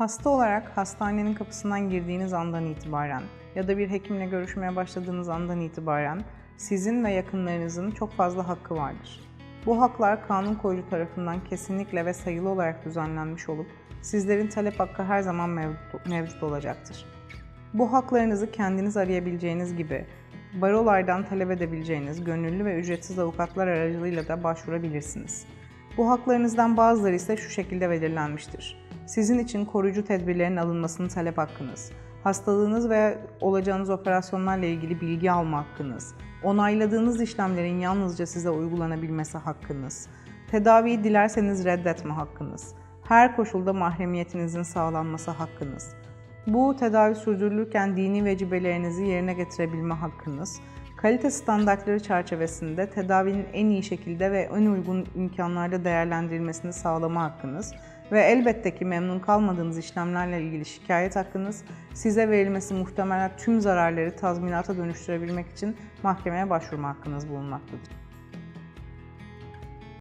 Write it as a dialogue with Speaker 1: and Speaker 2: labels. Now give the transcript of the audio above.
Speaker 1: Hasta olarak hastanenin kapısından girdiğiniz andan itibaren ya da bir hekimle görüşmeye başladığınız andan itibaren sizin ve yakınlarınızın çok fazla hakkı vardır. Bu haklar kanun koyucu tarafından kesinlikle ve sayılı olarak düzenlenmiş olup sizlerin talep hakkı her zaman mevcut, mevcut olacaktır. Bu haklarınızı kendiniz arayabileceğiniz gibi barolardan talep edebileceğiniz gönüllü ve ücretsiz avukatlar aracılığıyla da başvurabilirsiniz. Bu haklarınızdan bazıları ise şu şekilde belirlenmiştir. Sizin için koruyucu tedbirlerin alınmasını talep hakkınız, hastalığınız ve olacağınız operasyonlarla ilgili bilgi alma hakkınız, onayladığınız işlemlerin yalnızca size uygulanabilmesi hakkınız, tedaviyi dilerseniz reddetme hakkınız, her koşulda mahremiyetinizin sağlanması hakkınız, bu tedavi sürdürülürken dini vecibelerinizi yerine getirebilme hakkınız, kalite standartları çerçevesinde tedavinin en iyi şekilde ve en uygun imkanlarda değerlendirilmesini sağlama hakkınız ve elbette ki memnun kalmadığınız işlemlerle ilgili şikayet hakkınız, size verilmesi muhtemelen tüm zararları tazminata dönüştürebilmek için mahkemeye başvurma hakkınız bulunmaktadır.